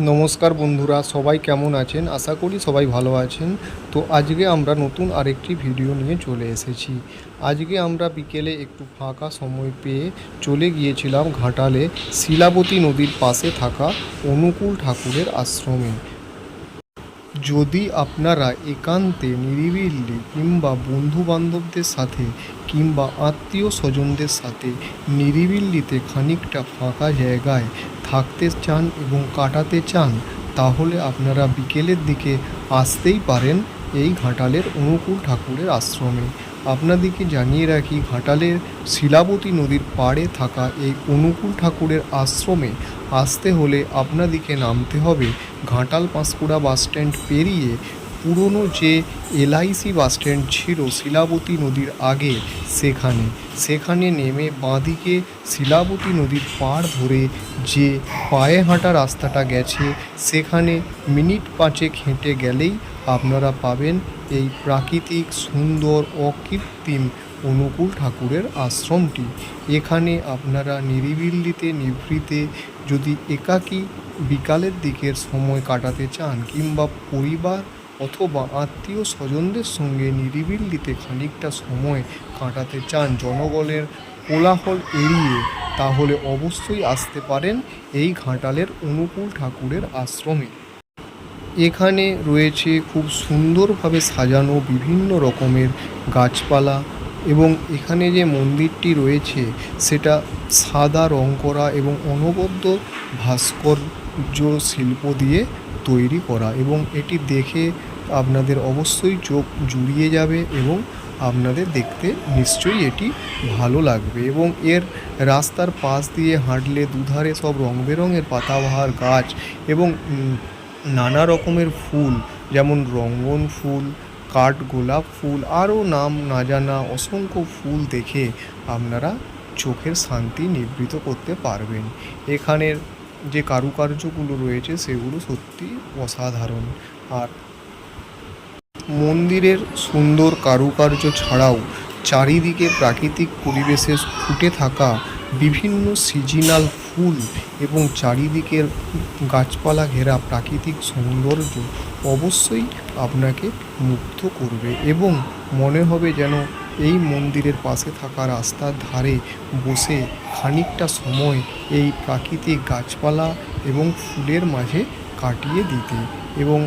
নমস্কার বন্ধুরা, সবাই কেমন আছেন? আশা করি সবাই ভালো আছেন। তো আজকে আমরা নতুন আরেকটি ভিডিও নিয়ে চলে এসেছি। আজকে আমরা বিকেলে একটু ফাঁকা সময় পেয়ে চলে গিয়েছিলাম ঘাটালে শিলাবতী নদীর পাশে থাকা অনুকূল ঠাকুরের আশ্রমে। যদি আপনারা একান্তে নিরিবিলি কিংবা বন্ধুবান্ধবদের সাথে কিংবা আত্মীয় স্বজনদের সাথে নিরিবিলিতে খানিকটা ফাঁকা জায়গায় থাকতে চান এবং কাটাতে চান, তাহলে আপনারা বিকেলের দিকে আসতেই পারেন এই ঘাটালের অনুকূল ঠাকুরের আশ্রমে। আপনাদেরকে জানিয়ে রাখি, ঘাটালের শিলাবতী নদীর পাড়ে থাকা এই অনুকূল ঠাকুরের আশ্রমে আসতে হলে আপনাদেরকে নামতে হবে ঘাটাল পাঁশকুড়া বাসস্ট্যান্ড পেরিয়ে পুরনো যে এলআইসি বাসস্ট্যান্ড ছিল শিলাবতী নদীর আগে, সেখানে। সেখানে নেমে বাঁদিকে শিলাবতী নদীর পাড় ধরে যে পায়ে হাঁটা রাস্তাটা গেছে, সেখানে মিনিট পাঁচেক হেঁটে গেলেই আপনারা পাবেন এই প্রাকৃতিক, সুন্দর, অকৃত্রিম অনুকূল ঠাকুরের আশ্রমটি। এখানে আপনারা নিরিবিল্লিতে নিভৃতে যদি একাকী বিকালের দিকের সময় কাটাতে চান কিংবা পরিবার অথবা আত্মীয় স্বজনদের সঙ্গে নিরিবিল্লিতে খানিকটা সময় কাটাতে চান জনগণের কোলাহল এড়িয়ে, তাহলে অবশ্যই আসতে পারেন এই ঘাটালের অনুকূল ঠাকুরের আশ্রমে। এখানে রয়েছে খুব সুন্দরভাবে সাজানো বিভিন্ন রকমের গাছপালা এবং এখানে যে মন্দিরটি রয়েছে, সেটা সাদা রং করা এবং অনবদ্য ভাস্কর্য শিল্প দিয়ে তৈরি করা এবং এটি দেখে আপনাদের অবশ্যই চোখ জুড়িয়ে যাবে এবং আপনাদের দেখতে নিশ্চয়ই এটি ভালো লাগবে এবং এর রাস্তার পাশ দিয়ে হাঁটলে দুধারে সব রং বেরঙের পাতাবাহার গাছ এবং নানা রকমের ফুল যেমন রঙ্গন ফুল, কাঠ গোলাপ ফুল, আরও নাম না জানা অসংখ্য ফুল দেখে আপনারা চোখের শান্তি নিবৃত করতে পারবেন। এখানের যে কারুকার্যগুলো রয়েছে সেগুলো সত্যি অসাধারণ। আর মন্দিরের সুন্দর কারুকার্য ছাড়াও চারিদিকে প্রাকৃতিক পরিবেশে ফুটে থাকা বিভিন্ন সিজনাল ফুল এবং চারিদিকের গাছপালা ঘেরা প্রাকৃতিক সৌন্দর্য অবশ্যই আপনাকে মুগ্ধ করবে এবং মনে হবে যেন এই মন্দিরের পাশে থাকা রাস্তার ধারে বসে খানিকটা সময় এই প্রাকৃতিক গাছপালা এবং ফুলের মাঝে কাটিয়ে দিতে এবং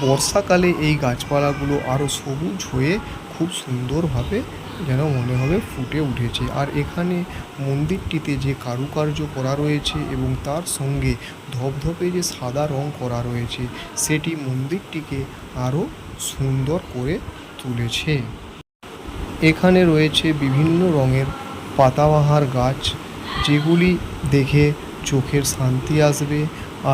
বর্ষাকালে এই গাছপালাগুলো আরও সবুজ হয়ে খুব সুন্দরভাবে যেন মনে হবে ফুটে উঠেছে। আর এখানে মন্দিরটিতে যে কারুকার্য করা রয়েছে এবং তার সঙ্গে ধপধপে যে সাদা রং করা রয়েছে, সেটি মন্দিরটিকে আরও সুন্দর করে তুলেছে। এখানে রয়েছে বিভিন্ন রঙের পাতাবাহার গাছ, যেগুলি দেখে চোখের শান্তি আসবে।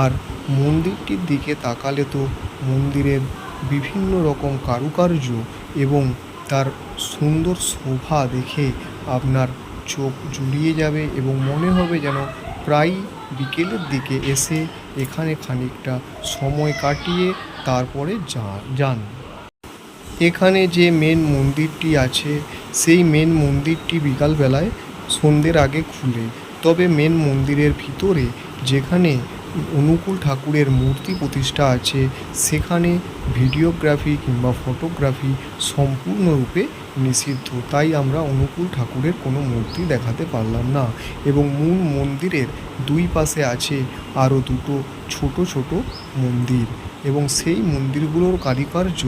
আর মন্দিরটির দিকে তাকালে তো মন্দিরের বিভিন্ন রকম কারুকার্য এবং তার সুন্দর শোভা দেখে আপনার চোখ জুড়িয়ে যাবে এবং মনে হবে যেন প্রায় বিকেলের দিকে এসে এখানে খানিকটা সময় কাটিয়ে তারপরে যান। এখানে যে মেন মন্দিরটি আছে, সেই মেন মন্দিরটি বিকালবেলায় সন্ধ্যের আগে খুলে। তবে মেন মন্দিরের ভিতরে যেখানে অনুকূল ঠাকুরের মূর্তি প্রতিষ্ঠা আছে, সেখানে ভিডিওগ্রাফি কিংবা ফটোগ্রাফি সম্পূর্ণরূপে নিষিদ্ধ। তাই আমরা অনুকূল ঠাকুরের কোনো মূর্তি দেখাতে পারলাম না এবং মূল মন্দিরের দুই পাশে আছে আরও দুটো ছোট ছোট মন্দির। এবং সেই মন্দিরগুলোর কারুকার্য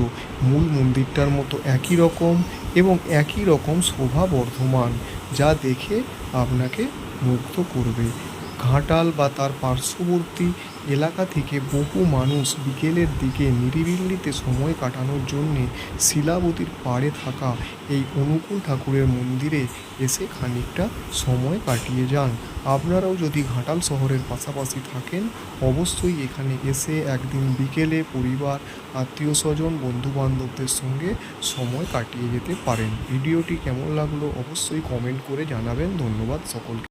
মূল মন্দিরটার মতো একই রকম এবং একই রকম শোভা বর্ধমান যা দেখে আপনাকে মুক্ত করবে। ঘাটাল বা তার পার্শ্ববর্তী এলাকা থেকে বহু মানুষ বিকেলের দিকে নিরিবিল্লিতে সময় কাটানোর জন্যে শিলাবতীর পাড়ে থাকা এই অনুকূল ঠাকুরের মন্দিরে এসে খানিকটা সময় কাটিয়ে যান। আপনারাও যদি ঘাটাল শহরের পাশাপাশি থাকেন, অবশ্যই এখানে এসে একদিন বিকেলে পরিবার আত্মীয় স্বজন বন্ধু বান্ধবদের সঙ্গে সময় কাটিয়ে যেতে পারেন। ভিডিওটি কেমন লাগল অবশ্যই কমেন্ট করে জানাবেন। ধন্যবাদ সকলকে।